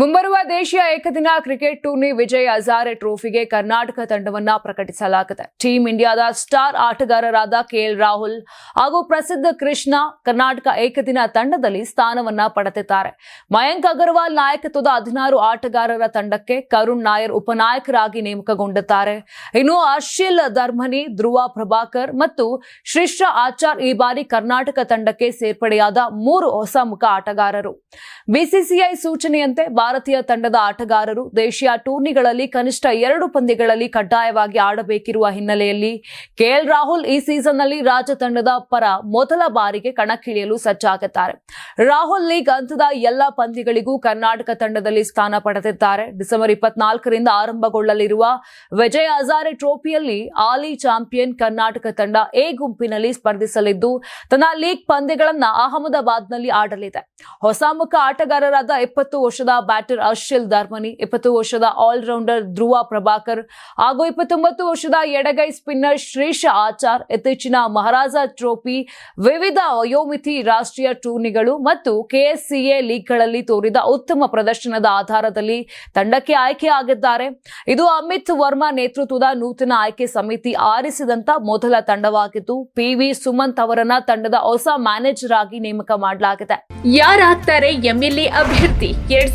ಮುಂಬರುವ ದೇಶೀಯ ಏಕದಿನ ಕ್ರಿಕೆಟ್ ಟೂರ್ನಿ ವಿಜಯ್ ಅಜಾರೆ ಟ್ರೋಫಿಗೆ ಕರ್ನಾಟಕ ತಂಡವನ್ನ ಪ್ರಕಟಿಸಲಾಗಿದೆ ಟೀಂ ಇಂಡಿಯಾದ ಸ್ಟಾರ್ ಆಟಗಾರರಾದ ಕೆಎಲ್ ರಾಹುಲ್ ಹಾಗೂ ಪ್ರಸಿದ್ಧ ಕೃಷ್ಣ ಕರ್ನಾಟಕ ಏಕದಿನ ತಂಡದಲ್ಲಿ ಸ್ಥಾನವನ್ನ ಪಡೆದಿದ್ದಾರೆ. ಮಯಾಂಕ್ ಅಗರ್ವಾಲ್ ನಾಯಕತ್ವದ ಹದಿನಾರು ಆಟಗಾರರ ತಂಡಕ್ಕೆ ಕರುಣ್ ನಾಯರ್ ಉಪನಾಯಕರಾಗಿ ನೇಮಕಗೊಂಡಿದ್ದಾರೆ. ಇನ್ನು ಅರ್ಶಿಲ್ ಧರ್ಮನಿ, ಧ್ರುವ ಪ್ರಭಾಕರ್ ಮತ್ತು ಶ್ರೀಶ್ರ ಆಚಾರ್ ಈ ಬಾರಿ ಕರ್ನಾಟಕ ತಂಡಕ್ಕೆ ಸೇರ್ಪಡೆಯಾದ ಮೂರು ಹೊಸ ಮುಖ ಆಟಗಾರರು. ಬಿಸಿಸಿಐ ಸೂಚನೆಯಂತೆ ಭಾರತೀಯ ತಂಡದ ಆಟಗಾರರು ದೇಶೀಯ ಟೂರ್ನಿಗಳಲ್ಲಿ ಕನಿಷ್ಠ ಎರಡು ಪಂದ್ಯಗಳಲ್ಲಿ ಕಡ್ಡಾಯವಾಗಿ ಆಡಬೇಕಿರುವ ಹಿನ್ನೆಲೆಯಲ್ಲಿ ಕೆಎಲ್ ರಾಹುಲ್ ಈ ಸೀಸನ್ನಲ್ಲಿ ರಾಜ್ಯ ತಂಡದ ಪರ ಮೊದಲ ಬಾರಿಗೆ ಕಣಕ್ಕಿಳಿಯಲು ಸಜ್ಜಾಗುತ್ತಾರೆ. ರಾಹುಲ್ ಲೀಗ್ ಹಂತದ ಎಲ್ಲ ಪಂದ್ಯಗಳಿಗೂ ಕರ್ನಾಟಕ ತಂಡದಲ್ಲಿ ಸ್ಥಾನ ಪಡೆದಿದ್ದಾರೆ. ಡಿಸೆಂಬರ್ ಇಪ್ಪತ್ನಾಲ್ಕರಿಂದ ಆರಂಭಗೊಳ್ಳಲಿರುವ ವಿಜಯ್ ಹಜಾರೆ ಟ್ರೋಫಿಯಲ್ಲಿ ಆಲಿ ಚಾಂಪಿಯನ್ ಕರ್ನಾಟಕ ತಂಡ ಎ ಗುಂಪಿನಲ್ಲಿ ಸ್ಪರ್ಧಿಸಲಿದ್ದು, ತನ್ನ ಲೀಗ್ ಪಂದ್ಯಗಳನ್ನು ಅಹಮದಾಬಾದ್ನಲ್ಲಿ ಆಡಲಿದೆ. ಹೊಸ ಮುಖ ಆಟಗಾರರಾದ ಇಪ್ಪತ್ತು ವರ್ಷದ ಬ್ಯಾಟರ್ ಅರ್ಶಿಲ್ ಧರ್ಮನಿ, ಇಪ್ಪತ್ತು ವರ್ಷದ ಆಲ್ರೌಂಡರ್ ಧ್ರುವ ಪ್ರಭಾಕರ್ ಹಾಗೂ ಇಪ್ಪತ್ತೊಂಬತ್ತು ವರ್ಷದ ಎಡಗೈ ಸ್ಪಿನ್ನರ್ ಶ್ರೇಷ ಆಚಾರ್, ಇತ್ತೀಚಿನ ಮಹಾರಾಜ ಟ್ರೋಫಿ ವಿವಿಧ ವಯೋಮಿತಿ ರಾಷ್ಟ್ರೀಯ ಟೂರ್ನಿಗಳು ಮತ್ತು ಕೆಎಸ್ಸಿಎ ಲೀಗ್ಗಳಲ್ಲಿ ತೋರಿದ ಉತ್ತಮ ಪ್ರದರ್ಶನದ ಆಧಾರದಲ್ಲಿ ತಂಡಕ್ಕೆ ಆಯ್ಕೆಯಾಗಿದ್ದಾರೆ. ಇದು ಅಮಿತ್ ವರ್ಮಾ ನೇತೃತ್ವದ ನೂತನ ಆಯ್ಕೆ ಸಮಿತಿ ಆರಿಸಿದಂತ ಮೊದಲ ತಂಡವಾಗಿದ್ದು ಪಿವಿ ಸುಮಂತ್ ಅವರನ್ನ ತಂಡದ ಹೊಸ ಮ್ಯಾನೇಜರ್ ಆಗಿ ನೇಮಕ ಮಾಡಲಾಗಿದೆ. ಯಾರಾಗ್ತಾರೆ ಎಂಎಲ್ಎ ಅಭ್ಯರ್ಥಿ? ಎರಡ್